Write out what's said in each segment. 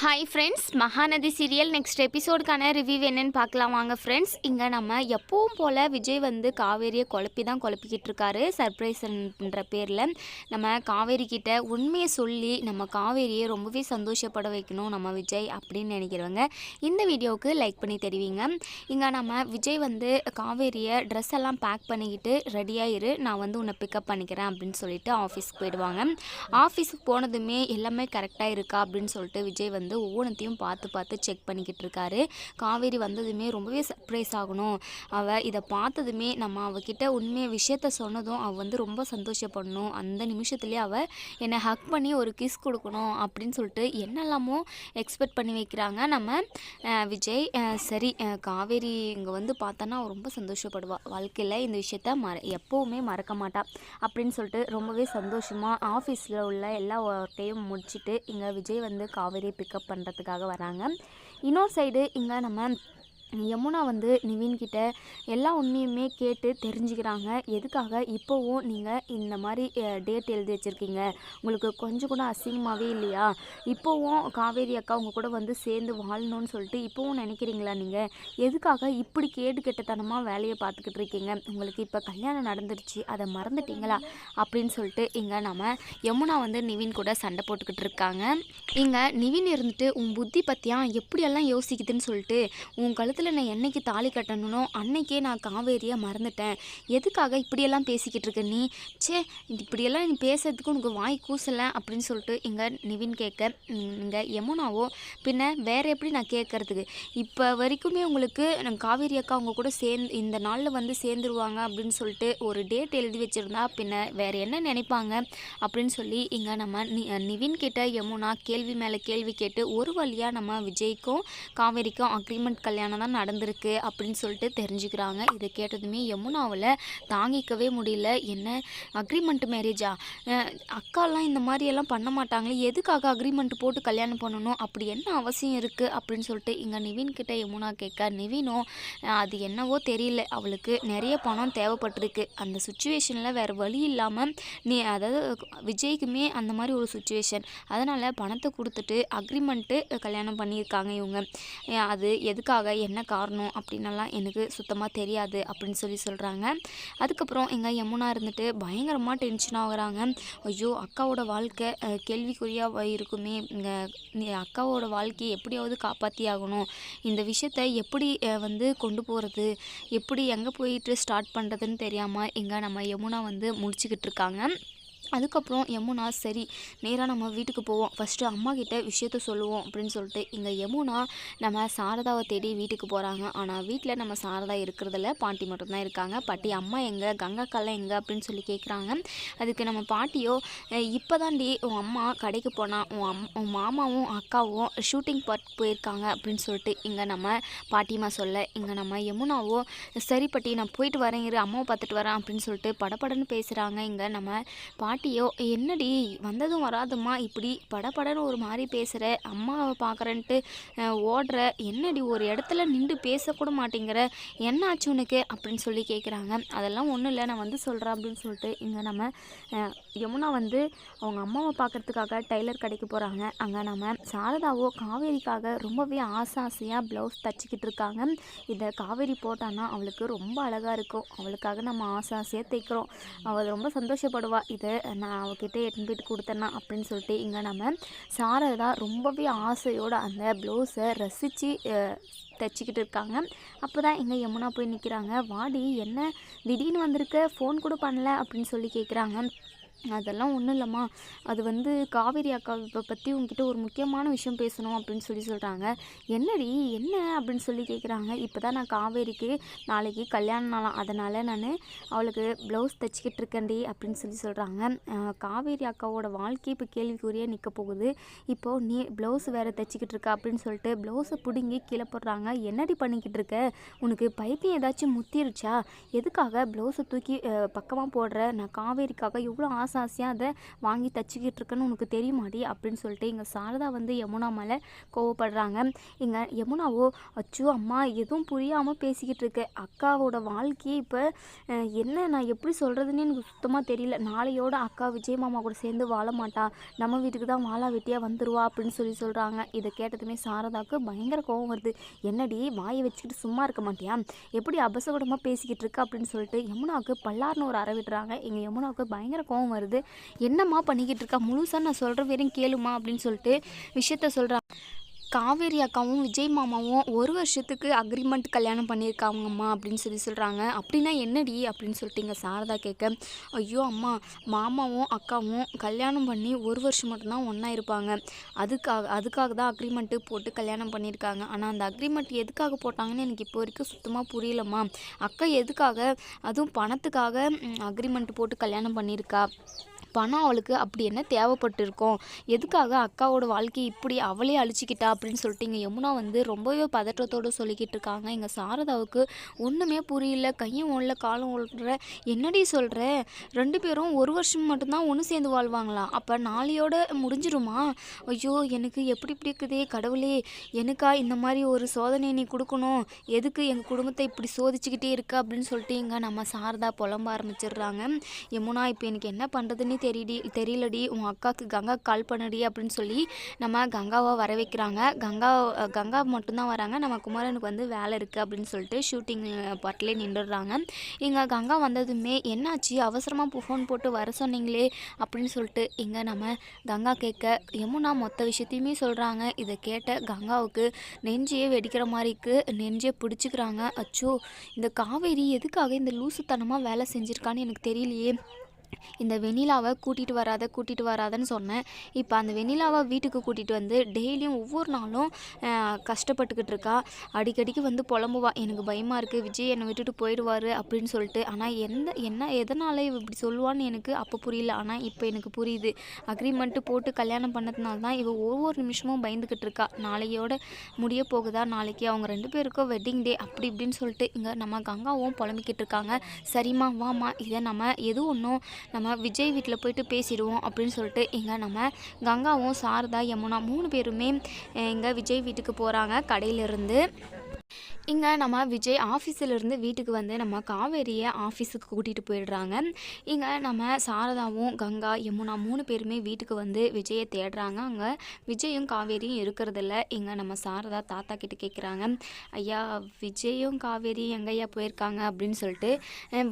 Hi friends Mahanadi serial next எபிசோடுக்கான review என்னன்னு பார்க்கலாம். வாங்க ஃப்ரெண்ட்ஸ் இங்கே நம்ம எப்பவும் போல் விஜய் வந்து காவேரியை குழப்பி தான் குழப்பிக்கிட்டு இருக்காரு. சர்ப்ரைஸ்ன்ற பேரில் நம்ம காவேரி கிட்ட உண்மையை சொல்லி நம்ம காவேரியை ரொம்பவே சந்தோஷப்பட வைக்கணும் நம்ம விஜய் அப்படின்னு நினைக்கிறவங்க இந்த வீடியோவுக்கு லைக் பண்ணி தெரிவிங்க. இங்கே நம்ம விஜய் வந்து காவேரியை ட்ரெஸ் எல்லாம் பேக் பண்ணிக்கிட்டு ரெடியாயிரு நான் வந்து உன்னை பிக்கப் பண்ணிக்கிறேன் அப்படின்னு சொல்லிட்டு ஆஃபீஸ்க்கு போயிடுவாங்க. ஆஃபீஸுக்கு போனதுமே எல்லாமே கரெக்டாக இருக்கா அப்படின்னு சொல்லிட்டு விஜய் வந்து வந்து ஒவ்வொன்றத்தையும் பார்த்து பார்த்து செக் பண்ணிக்கிட்டு இருக்காரு காவேரி வந்ததுமே ரொம்பவே சர்ப்ரைஸ் ஆகணும். அவள் இதை பார்த்ததுமே நம்ம அவகிட்ட உண்மையை விஷயத்த சொன்னதும் அவள் வந்து ரொம்ப சந்தோஷப்படணும். அந்த நிமிஷத்துலேயே அவள் என்னை ஹக் பண்ணி ஒரு கிஸ் கொடுக்கணும் அப்படின்னு சொல்லிட்டு என்னெல்லாமோ எக்ஸ்பெக்ட் பண்ணி வைக்கிறாங்க. நம்ம விஜய் சரி காவேரி இங்கே வந்து பார்த்தோன்னா அவள் ரொம்ப சந்தோஷப்படுவாள் வாழ்க்கையில் இந்த விஷயத்த மற எப்போவுமே மறக்க மாட்டாள் அப்படின்னு சொல்லிட்டு ரொம்பவே சந்தோஷமாக ஆஃபீஸில் உள்ள எல்லா ஒர்க்கையும் முடிச்சுட்டு இங்கே விஜய் வந்து காவேரியை பிக்கப் பண்ணுறதுக்காக வராங்க. இன்னொரு சைடு இங்கே நம்ம யமுனா வந்து நிவின் கிட்ட எல்லா உண்மையுமே கேட்டு தெரிஞ்சுக்கிறாங்க. எதுக்காக இப்போவும் நீங்கள் இந்த மாதிரி டேட் எழுதி வச்சுருக்கீங்க? உங்களுக்கு கொஞ்சம் கூட அசிங்கமாகவே இல்லையா? இப்போவும் காவேரி அக்கா உங்கள் கூட வந்து சேர்ந்து வாழணும்னு சொல்லிட்டு இப்போவும் நினைக்கிறீங்களா நீங்கள் எதுக்காக இப்படி கேடு கெட்டத்தனமாக வேலையை பார்த்துக்கிட்டு இருக்கீங்க? உங்களுக்கு இப்போ கல்யாணம் நடந்துருச்சு அதை மறந்துட்டீங்களா? அப்படின்னு சொல்லிட்டு இங்கே நம்ம யமுனா வந்து நிவின் கூட சண்டை போட்டுக்கிட்டு இருக்காங்க. இங்கே நிவின் இருந்துட்டு உன் புத்தி பற்றியா எப்படியெல்லாம் யோசிக்குதுன்னு சொல்லிட்டு உன் கழுத்தில் நான் என்னைக்கு தாலி கட்டணுனோ அன்னைக்கே நான் காவேரியை மறந்துட்டேன். எதுக்காக இப்படியெல்லாம் பேசிக்கிட்டு இருக்க நீ? ச்சே இப்படியெல்லாம் நீ பேசுறதுக்கு உனக்கு வாய் கூசலை அப்படின்னு சொல்லிட்டு இங்கே நிவின் கேட்க இங்கே யமுனாவோ பின்ன வேற எப்படி நான் கேட்கறதுக்கு? இப்போ வரைக்குமே உங்களுக்கு நான் காவேரி அக்கா அவங்க கூட சேர்ந்து இந்த நாளில் வந்து சேர்ந்துருவாங்க அப்படின்னு சொல்லிட்டு ஒரு டேட் எழுதி வச்சுருந்தா பின்ன வேறு என்ன நினைப்பாங்க? அப்படின்னு சொல்லி இங்கே நம்ம நி நிவின் கிட்ட யமுனா கேள்வி மேலே கேள்வி கேட்டு ஒரு வழியாக நம்ம விஜய்க்கும் காவேரிக்கும் அக்ரிமெண்ட் கல்யாணம் தான் நடந்திருக்கு அப்படின்னு சொல்லிட்டு தெரிஞ்சுக்கிறாங்க. இதை கேட்டதுமே யமுனாவில் தாங்கிக்கவே முடியல. என்ன? அக்ரிமெண்ட் மேரேஜா அக்காலாம் இந்த மாதிரியெல்லாம் பண்ண மாட்டாங்களே. எதுக்காக அக்ரிமெண்ட் போட்டு கல்யாணம் பண்ணணும்? அப்படி என்ன அவசியம் இருக்குது அப்படின்னு சொல்லிட்டு இங்கே நிவின்கிட்ட யமுனா கேட்க நிவினும் அது என்னவோ தெரியல. அவளுக்கு நிறைய பணம் தேவைப்பட்டிருக்கு. அந்த சுச்சுவேஷனில் வேறு வழி இல்லாமல் நீ அதாவது விஜய்க்குமே அந்த மாதிரி ஒரு சுச்சுவேஷன் அதனால் பணத்தை கொடுத்துட்டு அக்ரிமெண்ட்டு கல்யாணம் பண்ணியிருக்காங்க இவங்க. அது எதுக்காக? என்ன என்ன காரணம் அப்படின்னலாம் எனக்கு சுத்தமாக தெரியாது அப்படின்னு சொல்லி சொல்கிறாங்க அதுக்கப்புறம் எங்கள் யமுனா இருந்துட்டு பயங்கரமாக டென்ஷன் ஆகுறாங்க. ஐயோ அக்காவோட வாழ்க்கை கேள்விக்குறியாக இருக்குமே. அக்காவோட வாழ்க்கையை எப்படியாவது காப்பாற்றி ஆகணும் இந்த விஷயத்த எப்படி வந்து கொண்டு போகிறது எப்படி எங்கே போயிட்டு ஸ்டார்ட் பண்ணுறதுன்னு தெரியாமல் எங்கள் நம்ம யமுனா வந்து முடிச்சுக்கிட்டு இருக்காங்க. அதுக்கப்புறம் யமுனா சரி நேராக நம்ம வீட்டுக்கு போவோம். ஃபஸ்ட்டு அம்மா கிட்ட விஷயத்த சொல்லுவோம் அப்படின்னு சொல்லிட்டு இங்கே யமுனா நம்ம சாரதாவை தேடி வீட்டுக்கு போகிறாங்க ஆனால் வீட்டில் நம்ம சாரதா இருக்கிறதில்ல. பாட்டி மட்டும்தான் இருக்காங்க. பாட்டி அம்மா எங்கே? கங்காக்கெல்லாம் எங்கே? அப்படின்னு சொல்லி கேட்குறாங்க அதுக்கு நம்ம பாட்டியோ இப்போ தாண்டி உன் அம்மா கடைக்கு போனால் உன் அம் உன் மாமாவும் அக்காவும் ஷூட்டிங் பார்ட் போயிருக்காங்க. அப்படின்னு சொல்லிட்டு இங்கே நம்ம பாட்டிமா சொல்ல இங்கே நம்ம யமுனாவோ சரி பாட்டி நான் போயிட்டு வரேன் இரு அம்மாவை பார்த்துட்டு வரேன். அப்படின்னு சொல்லிட்டு படப்படன்னு பேசுகிறாங்க இங்கே நம்ம பாட்டியோ என்னடி வந்ததும் வராதுமா இப்படி படப்படன்னு ஒரு மாதிரி பேசுகிற அம்மாவை பார்க்குறேன்ட்டு ஓடுற என்னடி ஒரு இடத்துல நின்று பேசக்கூட மாட்டேங்கிற என்ன ஆச்சு உனக்கு? அப்படின்னு சொல்லி கேட்குறாங்க அதெல்லாம் ஒன்றும் இல்லை நான் வந்து சொல்கிறேன் அப்படின்னு சொல்லிட்டு இங்கே நம்ம யமுனா வந்து அவங்க அம்மாவை பார்க்கறதுக்காக டைலர் கடைக்கு போகிறாங்க அங்கே நம்ம சாரதாவோ காவேரிக்காக ரொம்பவே ஆசை ஆசையாக ப்ளவுஸ் தச்சுக்கிட்டு இருக்காங்க. இதை காவேரி போட்டான்னா அவளுக்கு ரொம்ப அழகாக இருக்கும். அவளுக்காக நம்ம ஆசை ஆசையாக தைக்கிறோம் அவள் ரொம்ப சந்தோஷப்படுவா. இதை நான் அவகிட்ட எடுத்துன்னு போயிட்டு கொடுத்தேன்னா அப்படின்னு சொல்லிட்டு இங்கே நம்ம சாரதா ரொம்பவே ஆசையோடு அந்த ப்ளவுஸை ரசித்து தைச்சிக்கிட்டு இருக்காங்க. அப்போ தான் எங்கள் யமுனா போய் நிற்கிறாங்க வாடி என்ன? திடீர்னு வந்திருக்க? ஃபோன் கூட பண்ணல அப்படின்னு சொல்லி கேட்குறாங்க அதெல்லாம் ஒன்றும் இல்லைம்மா. அது வந்து காவேரி அக்காவை பற்றி உங்ககிட்ட ஒரு முக்கியமான விஷயம் பேசணும் அப்படின்னு சொல்லி சொல்கிறாங்க என்னடி என்ன அப்படின்னு சொல்லி கேட்குறாங்க இப்போ தான் நான் காவேரிக்கு நாளைக்கு கல்யாண நாளாம் அதனால் நான் அவளுக்கு ப்ளவுஸ் தைச்சிக்கிட்டு இருக்கேன்டி அப்படின்னு சொல்லி சொல்கிறாங்க காவேரி அக்காவோட வாழ்க்கை இப்போ கேள்விக்குரிய நிற்க போகுது. இப்போது நீ ப்ளவுஸ் வேறு தைச்சிக்கிட்டு இருக்க அப்படின்னு சொல்லிட்டு ப்ளவுஸை பிடுங்கி கீழே போடுறாங்க. என்னடி பண்ணிக்கிட்டு இருக்க? உனக்கு பைத்தியம் ஏதாச்சும் முத்திருச்சா? எதுக்காக ப்ளவுஸை தூக்கி பக்கமாக போடுற? நான் காவேரிக்காக எவ்வளோ ஆசை ஆசையாக அதை வாங்கி தச்சுக்கிட்டு இருக்கேன்னு உனக்கு தெரியுமாடி அப்படின்னு சொல்லிட்டு இங்கே சாரதா வந்து யமுனா மேலே கோவப்படுறாங்க. இங்கே யமுனாவோ அச்சோ அம்மா எதுவும் புரியாமல் பேசிக்கிட்டு இருக்கு அக்காவோட வாழ்க்கையை இப்போ என்ன நான் எப்படி சொல்கிறதுன்னு எனக்கு சுத்தமாக தெரியல. நாளையோட அக்கா விஜய் மாமா கூட சேர்ந்து வாழ மாட்டா. நம்ம வீட்டுக்கு தான் வாழா வெட்டியாக வந்துடுவா அப்படின்னு சொல்லி சொல்கிறாங்க இதை கேட்டதுமே சாரதாவுக்கு பயங்கர கோவம் வருது. என்னடி வாயை வச்சுக்கிட்டு சும்மா இருக்க மாட்டியா? எப்படி அபசகுடமாக பேசிக்கிட்டு இருக்கு அப்படின்னு சொல்லிட்டு யமுனாவுக்கு பல்லார்னு ஒரு அறை விடுறாங்க எங்கள் யமுனாவுக்கு பயங்கர கோவம் வருது. என்னம்மா பண்ணிக்கிட்டு இருக்கா? முழுசாக நான் சொல்கிற வரையும் கேளுமா அப்படின்னு சொல்லிட்டு விஷயத்த சொல்கிறான் காவேரி அக்காவும் விஜய் மாமாவும் ஒரு வருஷத்துக்கு அக்ரிமெண்ட் கல்யாணம் பண்ணியிருக்காங்கம்மா அப்படின்னு சொல்லி சொல்கிறாங்க அப்படின்னா என்னடி அப்படின்னு சொல்லிட்டு இங்கே சாரதா கேட்க ஐயோ அம்மா மாமாவும் அக்காவும் கல்யாணம் பண்ணி ஒரு வருஷம் மட்டும்தான் ஒன்றா இருப்பாங்க. அதுக்காக அதுக்காக தான் அக்ரிமெண்ட்டு போட்டு கல்யாணம் பண்ணியிருக்காங்க. ஆனால் அந்த அக்ரிமெண்ட் எதுக்காக போட்டாங்கன்னு எனக்கு இப்போ வரைக்கும் சுத்தமாக புரியலம்மா. அக்கா எதுக்காக? அதுவும் பணத்துக்காக அக்ரிமெண்ட் போட்டு கல்யாணம் பண்ணியிருக்கா. பணம் அவளுக்கு அப்படி என்ன தேவைப்பட்டிருக்கும்? எதுக்காக அக்காவோட வாழ்க்கை இப்படி அவளே அழிச்சிக்கிட்டா அப்படின்னு சொல்லிட்டு இங்கே யமுனா வந்து ரொம்பவே பதற்றத்தோடு சொல்லிக்கிட்டு இருக்காங்க. எங்கள் சாரதாவுக்கு ஒன்றுமே புரியல. கையும் ஓடல காலும் ஓடுற. என்னடி சொல்கிற ரெண்டு பேரும் ஒரு வருஷம் மட்டும்தான் ஒன்று சேர்ந்து வாழ்வாங்களாம் அப்போ நாளையோட முடிஞ்சிருமா? ஐயோ எனக்கு எப்படி இப்படி கடவுளே. எனக்கா இந்த மாதிரி ஒரு சோதனை நீ கொடுக்கணும். எதுக்கு எங்கள் குடும்பத்தை இப்படி சோதிச்சுக்கிட்டே இருக்க அப்படின்னு சொல்லிட்டு இங்கே நம்ம சாரதா புலம்ப ஆரம்பிச்சிடுறாங்க. யமுனா இப்போ எனக்கு என்ன பண்ணுறதுன்னு தெரியடி தெரியலடி உன் அக்காவுக்கு கங்கா கால் பண்ணுடி அப்படின்னு சொல்லி நம்ம கங்காவை வர வைக்கிறாங்க. கங்கா கங்கா மட்டும்தான் வராங்க. நம்ம குமரனுக்கு வந்து வேலை இருக்குது அப்படின்னு சொல்லிட்டு ஷூட்டிங் பாட்டிலே நின்றுடுறாங்க. இங்கே கங்கா வந்ததுமே என்னாச்சு? அவசரமாக ஃபோன் போட்டு வர சொன்னீங்களே அப்படின்னு சொல்லிட்டு இங்கே நம்ம கங்கா கேட்க யமுனா மொத்த விஷயத்தையுமே சொல்கிறாங்க இதை கேட்ட கங்காவுக்கு நெஞ்சையே வெடிக்கிற மாதிரிக்கு நெஞ்சே பிடிச்சிக்கிறாங்க. அச்சோ இந்த காவேரி எதுக்காக இந்த லூசுத்தனமாக வேலை செஞ்சுருக்கான்னு எனக்கு தெரியலையே. இந்த வெண்ணிலாவை கூட்டிகிட்டு வராத கூட்டிகிட்டு வராதன்னு சொன்னேன். இப்போ அந்த வெண்ணிலாவை வீட்டுக்கு கூட்டிகிட்டு வந்து டெய்லியும் ஒவ்வொரு நாளும் கஷ்டப்பட்டுக்கிட்டு இருக்கா. அடிக்கடிக்கு வந்து புலம்புவா. எனக்கு பயமாக இருக்குது விஜய் என்னை விட்டுட்டு போயிடுவார் அப்படின்னு சொல்லிட்டு. ஆனால் எந்த என்ன எதனால் இப்படி சொல்லுவான்னு எனக்கு அப்போ புரியல. ஆனால் இப்போ எனக்கு புரியுது. அக்ரிமெண்ட்டு போட்டு கல்யாணம் பண்ணதுனால தான் இவ ஒவ்வொரு நிமிஷமும் பயந்துக்கிட்டு இருக்கா. நாளையோட முடிய போகுதா? நாளைக்கு அவங்க ரெண்டு பேருக்கும் வெட்டிங் டே அப்படி இப்படின்னு சொல்லிட்டு இங்கே நம்ம கங்காவும் புலம்பிக்கிட்டு இருக்காங்க. சரிம்மா வாம்மா. இதை நம்ம எது ஒன்றும் நம்ம விஜய் வீட்டில் போயிட்டு பேசிடுவோம் அப்படின்னு சொல்லிட்டு இங்கே நம்ம கங்காவும் சாரதா யமுனா மூணு பேருமே இங்கே விஜய் வீட்டுக்கு போகிறாங்க கடையிலிருந்து இங்கே நம்ம விஜய் ஆஃபீஸிலிருந்து வீட்டுக்கு வந்து நம்ம காவேரியை ஆஃபீஸுக்கு கூட்டிகிட்டு போயிடுறாங்க. இங்கே நம்ம சாரதாவும் கங்கா யமுனா மூணு பேருமே வீட்டுக்கு வந்து விஜயை தேடுறாங்க. அங்கே விஜயும் காவேரியும் இருக்கிறதில்ல. இங்கே நம்ம சாரதா தாத்தா கிட்ட கேட்குறாங்க ஐயா விஜயும் காவேரியும் எங்கய்யா போயிருக்காங்க? அப்படின்னு சொல்லிட்டு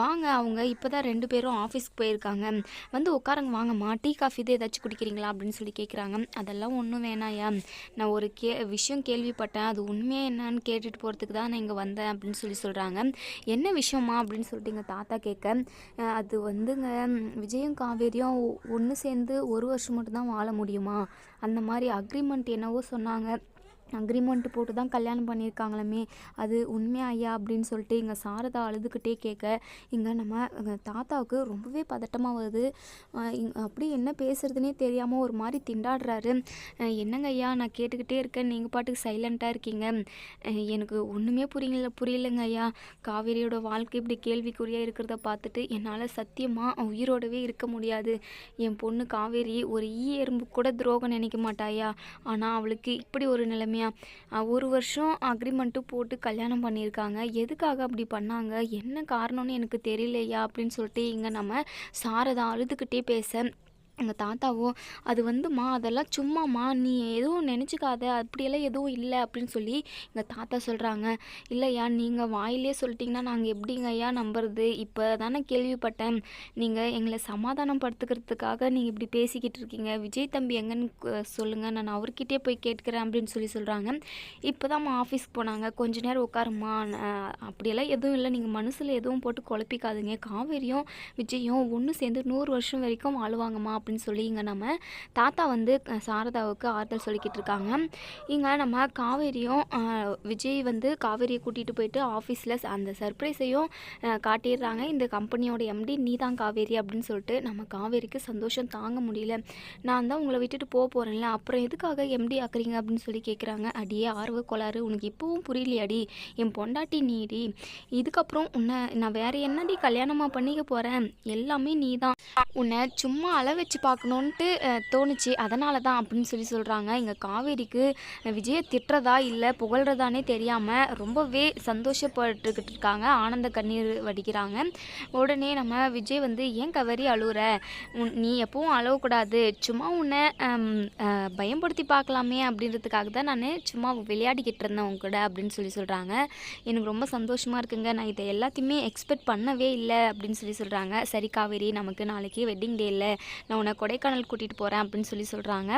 வாங்க அவங்க இப்போ தான் ரெண்டு பேரும் ஆஃபீஸ்க்கு போயிருக்காங்க. வந்து உட்காருங்க வாங்கம்மா டீ காஃபி இது ஏதாச்சும் குடிக்கிறீங்களா? அப்படின்னு சொல்லி கேட்குறாங்க அதெல்லாம் ஒன்றும் வேணாயா நான் ஒரு கே விஷயம் கேள்விப்பட்டேன். அது உண்மையாக என்னன்னு கேட்டுட்டு போகிறதுக்கு தான் நான் இங்கே வந்தேன் அப்படின்னு சொல்லி சொல்கிறாங்க என்ன விஷயமா அப்படின்னு சொல்லிட்டு எங்கள் தாத்தா கேட்க அது வந்துங்க விஜயும் காவேரியும் ஒன்று சேர்ந்து ஒரு வருஷம் மட்டும்தான் வாழ முடியுமா? அந்த மாதிரி அக்ரிமெண்ட் என்னவோ சொன்னாங்க. அக்ரிமெண்ட் போட்டு தான் கல்யாணம் பண்ணியிருக்காங்களாமே. அது உண்மையா ஐயா அப்படின்னு சொல்லிட்டு இங்கே சாரதா அழுதுகிட்டே கேட்க இங்கே நம்ம தாத்தாவுக்கு ரொம்பவே பதட்டமாக வருது. அப்படி என்ன பேசுறதுனே தெரியாமல் ஒரு மாதிரி திண்டாடுறாரு. என்னங்க ஐயா நான் கேட்டுக்கிட்டே இருக்கேன். நீங்கள் பாட்டுக்கு சைலண்ட்டாக இருக்கீங்க. எனக்கு ஒன்றுமே புரியல புரியலங்க ஐயா. காவேரியோட வாழ்க்கை இப்படி கேள்விக்குறியாக இருக்கிறத பார்த்துட்டு என்னால் சத்தியமாக உயிரோடவே இருக்க முடியாது. என் பொண்ணு காவேரி ஒரு ஈ எறும்பு கூட துரோகம் நினைக்க மாட்டாயா ஆனால் அவளுக்கு இப்படி ஒரு நிலைமை ரம்யா ஒரு வருஷம் அக்ரிமெண்ட்டு போட்டு கல்யாணம் பண்ணியிருக்காங்க. எதுக்காக அப்படி பண்ணாங்க? என்ன காரணம்னு எனக்கு தெரியலையா? அப்படின்னு சொல்லிட்டு இங்கே நம்ம சாரதா அழுதுகிட்டே பேச எங்கள் தாத்தாவோ அது வந்துமா அதெல்லாம் சும்மாம்மா நீ எதுவும் நினச்சிக்காத அப்படியெல்லாம் எதுவும் இல்லை அப்படின்னு சொல்லி எங்கள் தாத்தா சொல்கிறாங்க இல்லையா நீங்கள் வாயிலே சொல்லிட்டீங்கன்னா நாங்கள் எப்படிங்க ஐயா நம்புறது? இப்போ தானே கேள்விப்பட்டேன். நீங்கள் எங்களை சமாதானம் படுத்துக்கிறதுக்காக நீங்கள் இப்படி பேசிக்கிட்டு இருக்கீங்க. விஜய் தம்பி எங்கன்னு சொல்லுங்கள் நான் அவர்கிட்டயே போய் கேட்குறேன் அப்படின்னு சொல்லி சொல்கிறாங்க இப்போ தான் ஆஃபீஸ்க்கு போனாங்க. கொஞ்ச நேரம் உட்காருமா அப்படியெல்லாம் எதுவும் இல்லை. நீங்கள் மனசில் எதுவும் போட்டு குழப்பிக்காதுங்க. காவேரியும் விஜயும் ஒன்று சேர்ந்து நூறு வருஷம் வரைக்கும் வாழுவாங்கம்மா. அப்படின்னு சொல்லி இங்கே நம்ம தாத்தா வந்து சாரதாவுக்கு ஆறுதல் சொல்லிக்கிட்டு இருக்காங்க. இங்கே நம்ம காவேரியும் விஜய் வந்து காவேரியை கூட்டிகிட்டு போயிட்டு ஆஃபீஸில் அந்த சர்ப்ரைஸையும் காட்டிடுறாங்க. இந்த கம்பெனியோட எம்டி நீ தான் காவேரி அப்படின்னு சொல்லிட்டு நம்ம காவேரிக்கு சந்தோஷம் தாங்க முடியல. நான் தான் உங்களை விட்டுட்டு போக போகிறேன்ல அப்புறம் எதுக்காக எம்டி ஆக்குறீங்க அப்படின்னு சொல்லி கேட்குறாங்க அடியே ஆர்வ கோளாறு. உனக்கு இப்போவும் புரியலையாடி? என் பொண்டாட்டி நீடி. இதுக்கப்புறம் உன்னை நான் வேறு என்னடி கல்யாணமாக பண்ணிக்க போகிறேன் எல்லாமே நீ தான் உன்னை சும்மா அள வச்சு பார்க்கணுன்ட்டு தோணுச்சு. அதனால தான் அப்படின்னு சொல்லி சொல்கிறாங்க இங்கே காவேரிக்கு அஹ், விஜயை திட்டுறதா இல்லை புகழ்றதானே தெரியாமல் ரொம்பவே சந்தோஷப்பட்டுக்கிட்டு இருக்காங்க. ஆனந்த கண்ணீர் வடிக்கிறாங்க. உடனே நம்ம விஜய் வந்து ஏன் கவரி அழுகுற உன் நீ எப்பவும் அழகக்கூடாது சும்மா உன்னை பயன்படுத்தி பயம்படுத்தி பார்க்கலாமே அப்படின்றதுக்காக தான் நான் சும்மா விளையாடிக்கிட்டு இருந்தேன் உங்க கூட அப்படின்னு சொல்லி சொல்கிறாங்க எனக்கு ரொம்ப சந்தோஷமாக இருக்குங்க. நான் இதை எல்லாத்தையுமே எக்ஸ்பெக்ட் பண்ணவே இல்லை அப்படின்னு சொல்லி சொல்கிறாங்க சரி காவேரி நமக்கு நாளைக்கு வெட்டிங் டே இல்லை. நான் உன்னை கொடைக்கானல் கூட்டிகிட்டு போகிறேன் அப்படின்னு சொல்லி சொல்கிறாங்க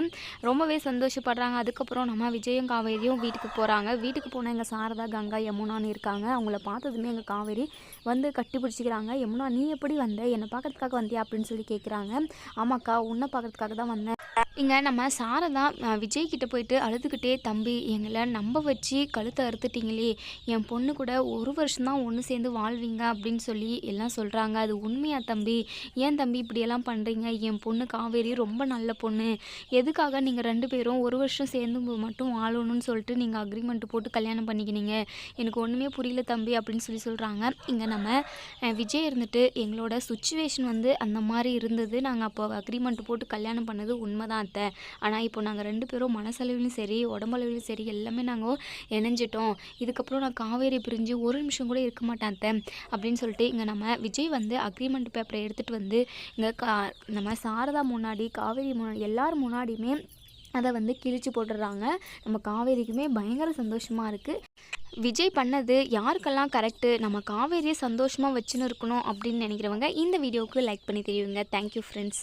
ரொம்பவே சந்தோஷப்படுறாங்க. அதுக்கப்புறம் நம்ம விஜயும் காவேரியும் வீட்டுக்கு போகிறாங்க வீட்டுக்கு போன எங்கள் சாரதா கங்கா யமுனான்னு இருக்காங்க. அவங்கள பார்த்ததுமே எங்கள் காவேரி வந்து கட்டி பிடிச்சிக்கிறாங்க யமுனா நீ எப்படி வந்த? என்னை பார்க்கறதுக்காக வந்தியா அப்படின்னு சொல்லி கேட்குறாங்க ஆமாக்கா உன்னை பார்க்கறதுக்காக தான் வந்தேன். இங்கே நம்ம சாரதா விஜய் கிட்ட போயிட்டு அழுதுகிட்டே தம்பி எங்களை நம்ப வச்சு கழுத்தை அறுத்துட்டீங்களே என் பொண்ணு கூட ஒரு வருஷம்தான் ஒன்று சேர்ந்து வாழ்வீங்க அப்படின்னு சொல்லி எல்லாம் சொல்கிறாங்க அது உண்மையா தம்பி? ஏன் தம்பி இப்படியெல்லாம் பண்ணுறீங்க என் பொண்ணு காவேரி ரொம்ப நல்ல பொண்ணு. எதுக்காக நீங்கள் ரெண்டு பேரும் ஒரு வருஷம் சேர்ந்து மட்டும் வாழணும்னு சொல்லிட்டு நீங்கள் அக்ரிமெண்ட் போட்டு கல்யாணம் பண்ணிக்கினீங்க? எனக்கு ஒன்றுமே புரியல தம்பி அப்படின்னு சொல்லி சொல்கிறாங்க இங்கே நம்ம விஜய் இருந்துட்டு எங்களோட சுச்சுவேஷன் வந்து அந்த மாதிரி இருந்தது. நாங்கள் அப்போ அக்ரிமெண்ட் போட்டு கல்யாணம் பண்ணது உண்மைதான். அத்தை ஆனால் இப்போ நாங்கள் ரெண்டு பேரும் மனசளவிலும் சரி உடம்பளவிலும் சரி எல்லாமே நாங்கள் இணைஞ்சிட்டோம். இதுக்கப்புறம் நான் காவேரி பிரிஞ்சு ஒரு நிமிஷம் கூட இருக்க மாட்டேன் அத்தை அப்படின்னு சொல்லிட்டு இங்கே நம்ம விஜய் வந்து அக்ரிமெண்ட் பேப்பரை எடுத்துகிட்டு வந்து இங்கே கா நம்ம சாரதா முன்னாடி காவேரி முன்னாடி எல்லார் முன்னாடியுமே அதை வந்து கிழிச்சு போட்டுடுறாங்க. நம்ம காவேரிக்குமே பயங்கர சந்தோஷமாக இருக்குது விஜய் பண்ணது யாருக்கெல்லாம் கரெக்டு நம்ம காவேரியை சந்தோஷமாக வச்சுன்னு இருக்கணும் அப்படின்னு நினைக்கிறவங்க இந்த வீடியோவுக்கு லைக் பண்ணி தெரியுங்க தேங்க்யூ ஃப்ரெண்ட்ஸ்